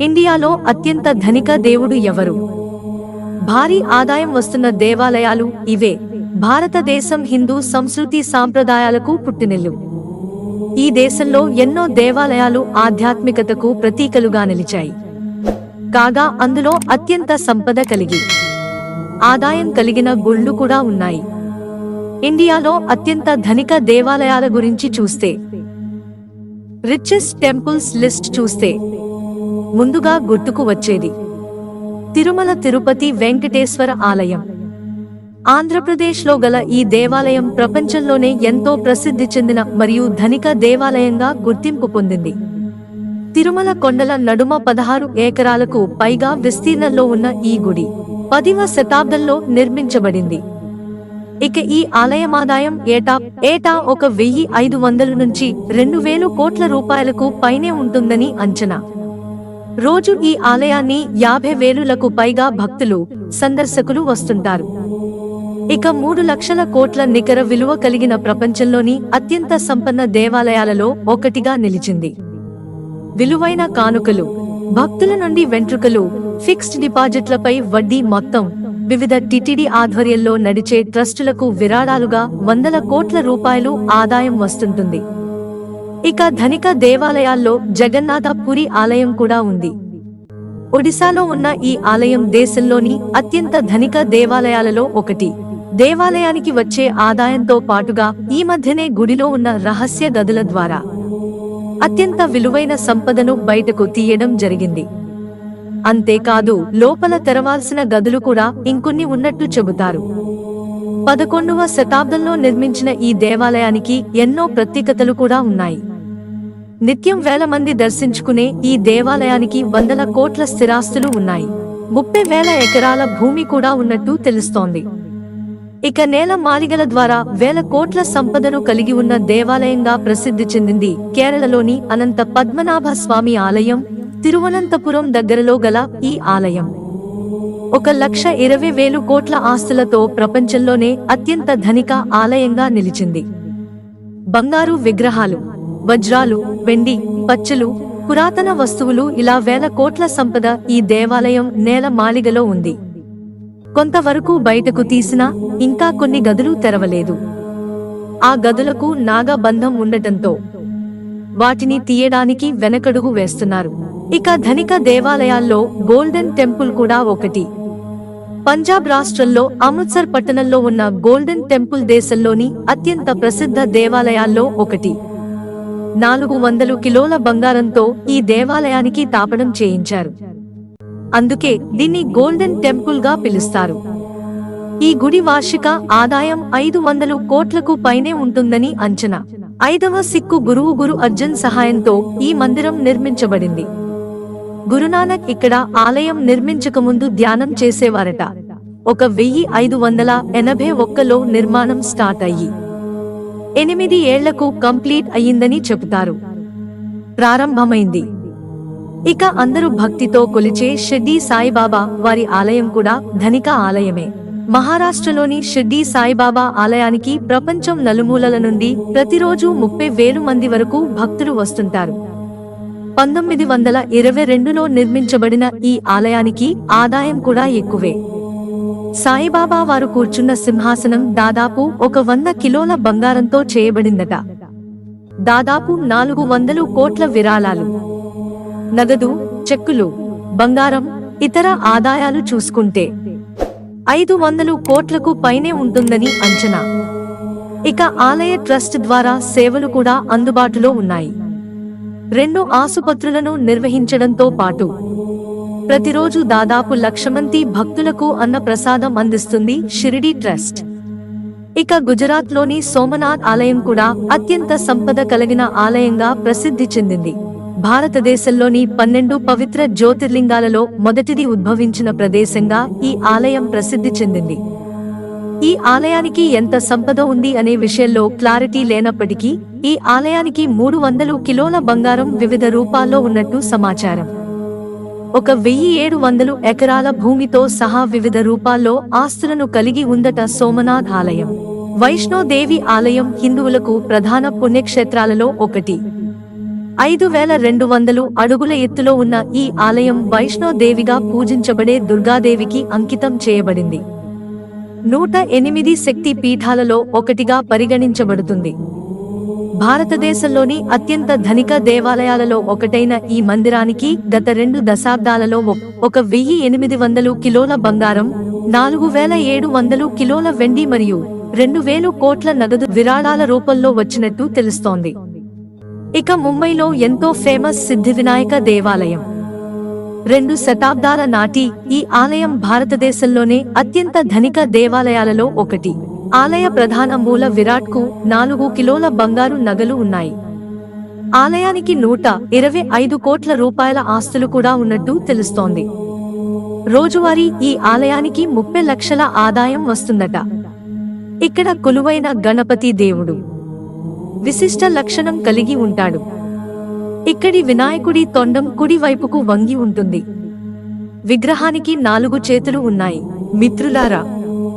ఇండియాలో అత్యంత ధనిక దేవుడు ఎవరు? భారీ ఆదాయం వస్తున్న దేవాలయాలు ఇవే. భారతదేశం హిందూ సంస్కృతి సాంప్రదాయాలకు పుట్టినెల్లు. ఈ దేశంలో ఎన్నో దేవాలయాలు ఆధ్యాత్మికతకు ప్రతీకలుగా నిలిచాయి. కాగా అందులో అత్యంత సంపద కలిగి ఆదాయం కలిగిన గుళ్ళు కూడా ఉన్నాయి. ఇండియాలో అత్యంత ధనిక దేవాలయాల గురించి చూస్తే రిచెస్ట్ టెంపుల్స్ లిస్ట్ చూస్తే ముందుగా గుర్తుకు వచ్చేది. తిరుమల తిరుపతి వెంకటేశ్వర ఆలయం. ఆంధ్రప్రదేశ్లో గల ఈ దేవాలయం ప్రపంచంలోనే ఎంతో ప్రసిద్ధి చెందిన మరియు ధనిక దేవాలయంగా గుర్తింపు పొందింది. తిరుమల కొండల నడుమ పదహారు ఏకరాలకు పైగా విస్తీర్ణంలో ఉన్న ఈ గుడి పదివ శతాబ్దంలో నిర్మించబడింది. ఇక ఈ ఆలయం ఆదాయం ఏటా ఏటా ఒక వెయ్యి ఐదు వందల నుంచి రెండు వేలు కోట్ల రూపాయలకు పైనే ఉంటుందని అంచనా. రోజు ఈ ఆలయాన్ని యాభై వేలులకు పైగా భక్తులు సందర్శకులు వస్తుంటారు. ఇక మూడు లక్షల కోట్ల నికర విలువ కలిగిన ప్రపంచంలోని అత్యంత సంపన్న దేవాలయాలలో ఒకటిగా నిలిచింది. విలువైన కానుకలు భక్తుల నుండి వెంట్రుకలు ఫిక్స్డ్ డిపాజిట్లపై వడ్డీ మొత్తం వివిధ టిటిడి ఆధ్వర్యంలో నడిచే ట్రస్టులకు విరాళాలుగా వందల కోట్ల రూపాయలు ఆదాయం వస్తుంటుంది. ఇక ధనిక దేవాలయాల్లో జగన్నాథ పురి ఆలయం కూడా ఉంది. ఒడిశాలో ఉన్న ఈ ఆలయం దేశంలోని అత్యంత ధనిక దేవాలయాలలో ఒకటి. దేవాలయానికి వచ్చే ఆదాయంతో పాటుగా ఈ మధ్యనే గుడిలో ఉన్న రహస్య గదుల ద్వారా అత్యంత విలువైన సంపదను బయటకు తీయడం జరిగింది. అంతేకాదు లోపల తెరవాల్సిన గదులు కూడా ఇంకొన్ని ఉన్నట్టు చెబుతారు. పదకొండవ శతాబ్దంలో నిర్మించిన ఈ దేవాలయానికి ఎన్నో ప్రత్యేకతలు కూడా ఉన్నాయి. నిత్యం వేల మంది దర్శించుకునే ఈ దేవాలయానికి వందల కోట్ల స్థిరాస్తులు ఉన్నాయి. ముప్పై వేల ఎకరాల భూమి కూడా ఉన్నట్టు తెలుస్తోంది. ఇక నేల మాలిగల ద్వారా వేల కోట్ల సంపదను కలిగి ఉన్న దేవాలయంగా ప్రసిద్ధి చెందింది కేరళలోని అనంత పద్మనాభ స్వామి ఆలయం తిరువనంతపురం దగ్గరలో గల ఈ ఆలయం. ఒక లక్ష ఇరవై వేలు కోట్ల ఆస్తులతో ప్రపంచంలోనే అత్యంత ధనిక ఆలయంగా నిలిచింది. బంగారు విగ్రహాలు వజ్రాలు వెండి పచ్చలు పురాతన వస్తువులు ఇలా వేల కోట్ల సంపద ఈ దేవాలయం నేల మాలిగలో ఉంది. కొంతవరకు బయటకు తీసినా ఇంకా కొన్ని గదులు తెరవలేదు. ఆ గదులకు నాగబంధం ఉండటంతో వాటిని తీయడానికి వెనకడుగు వేస్తున్నారు. ఇక ధనిక దేవాలయాల్లో గోల్డెన్ టెంపుల్ కూడా ఒకటి. పంజాబ్ రాష్ట్రంలో అమృత్సర్ పట్టణంలో ఉన్న గోల్డెన్ టెంపుల్ దేశంలోని అత్యంత ప్రసిద్ధ దేవాలయాల్లో ఒకటి. నాలుగు వందలు కిలోల బంగారంతో ఈ దేవాలయానికి తాపడం చేయించారు. అందుకే దీన్ని గోల్డెన్ టెంపుల్గా పిలుస్తారు. ఈ గుడి వార్షిక ఆదాయం ఐదు వందలు కోట్లకు పైనే ఉంటుందని అంచనా. ఐదవ సిక్కు గురువు గురు అర్జున్ సహాయంతో ఈ మందిరం నిర్మించబడింది. గురునానక్ ఇక్కడ ఆలయం నిర్మించకముందు ధ్యానం చేసేవారట. ఒక వెయ్యి ఐదు వందల ఎనభై ఒక్కలో నిర్మాణం స్టార్ట్ అయ్యి ఎనిమిది ఏళ్ళకు కంప్లీట్ అయ్యిందని చెబుతారు. ప్రారంభమైంది. ఇక అందరూ భక్తితో కొలిచే షిర్డీ సాయిబాబా వారి ఆలయం కూడా ధనిక ఆలయమే. మహారాష్ట్రలోని షిర్డీ సాయిబాబా ఆలయానికి ప్రపంచం నలుమూలల నుండి ప్రతిరోజు ముప్పై వేలు మంది వరకు భక్తులు వస్తుంటారు. పంతొమ్మిది వందల ఇరవై రెండులో నిర్మించబడిన ఈ ఆలయానికి ఆదాయం కూడా ఎక్కువే. సాయిబాబా వారు కూర్చున్న సింహాసనం దాదాపు ఒక వంద కిలోల బంగారంతో చేయబడిందట. దాదాపు నాలుగు వందలు కోట్ల విరాళాలు. నగదు చెక్కులు బంగారం ఇతర ఆదాయాలు చూసుకుంటే ఐదు వందలు కోట్లకు పైనే ఉంటుందని అంచనా. ఇక ఆలయ ట్రస్ట్ ద్వారా సేవలు కూడా అందుబాటులో ఉన్నాయి. రెండు ఆసుపత్రులను నిర్వహించడంతో పాటు ప్రతిరోజు దాదాపు లక్ష మంది భక్తులకు అన్న ప్రసాదం అందిస్తుంది షిరిడి ట్రస్ట్. ఇక గుజరాత్లోని సోమనాథ్ ఆలయం కూడా అత్యంత సంపద కలిగిన ఆలయంగా ప్రసిద్ధి చెందింది. భారతదేశంలోని పన్నెండు పవిత్ర జ్యోతిర్లింగాలలో మొదటిది ఉద్భవించిన ప్రదేశంగా ఈ ఆలయం ప్రసిద్ధి చెందింది. ఈ ఆలయానికి ఎంత సంపద ఉంది అనే విషయంలో క్లారిటీ లేనప్పటికీ ఈ ఆలయానికి మూడు వందలు కిలోల బంగారం వివిధ రూపాల్లో ఉన్నట్టు సమాచారం. ఒక వెయ్యి ఏడు వందలు ఎకరాల భూమితో సహా వివిధ రూపాల్లో ఆస్తులను కలిగి ఉందట సోమనాథ్ ఆలయం వైష్ణోదేవి ఆలయం హిందువులకు ప్రధాన పుణ్యక్షేత్రాలలో ఒకటి. ఐదు వేల రెండు వందలు అడుగుల ఎత్తులో ఉన్న ఈ ఆలయం వైష్ణోదేవిగా పూజించబడే దుర్గాదేవికి అంకితం చేయబడింది. నూట ఎనిమిది శక్తి పీఠాలలో ఒకటిగా పరిగణించబడుతుంది. భారతదేశంలోని అత్యంత ధనిక దేవాలయాలలో ఒకటైన ఈ మందిరానికి గత రెండు దశాబ్దాలలో ఒక వెయ్యి ఎనిమిది వందలు కిలోల బంగారం నాలుగు వేల ఏడు వందలు కిలోల వెండి మరియు రెండు వేలు కోట్ల నగదు విరాళాల రూపంలో వచ్చినట్టు తెలుస్తోంది. ఇక ముంబైలో ఎంతో ఫేమస్ సిద్ధి వినాయక దేవాలయం. రెండు శతాబ్దాల నాటి ఈ ఆలయం భారతదేశంలోనే అత్యంత ధనిక దేవాలయాలలో ఒకటి. ఆలయ ప్రధాన మూల విరాట్కు నాలుగు కిలోల బంగారు నగలు ఉన్నాయి. ఆలయానికి నూట ఇరవై ఐదు కోట్ల రూపాయల ఆస్తులు కూడా ఉన్నట్టు తెలుస్తోంది. రోజువారీ ఈ ఆలయానికి ముప్పై లక్షల ఆదాయం వస్తుందట. ఇక్కడ కొలువైన గణపతి దేవుడు విశిష్ట లక్షణం కలిగి ఉంటాడు. ఇక్కడి వినాయకుడి తొండం కుడి వైపుకు వంగి ఉంటుంది. విగ్రహానికి నాలుగు చేతులు ఉన్నాయి. మిత్రులారా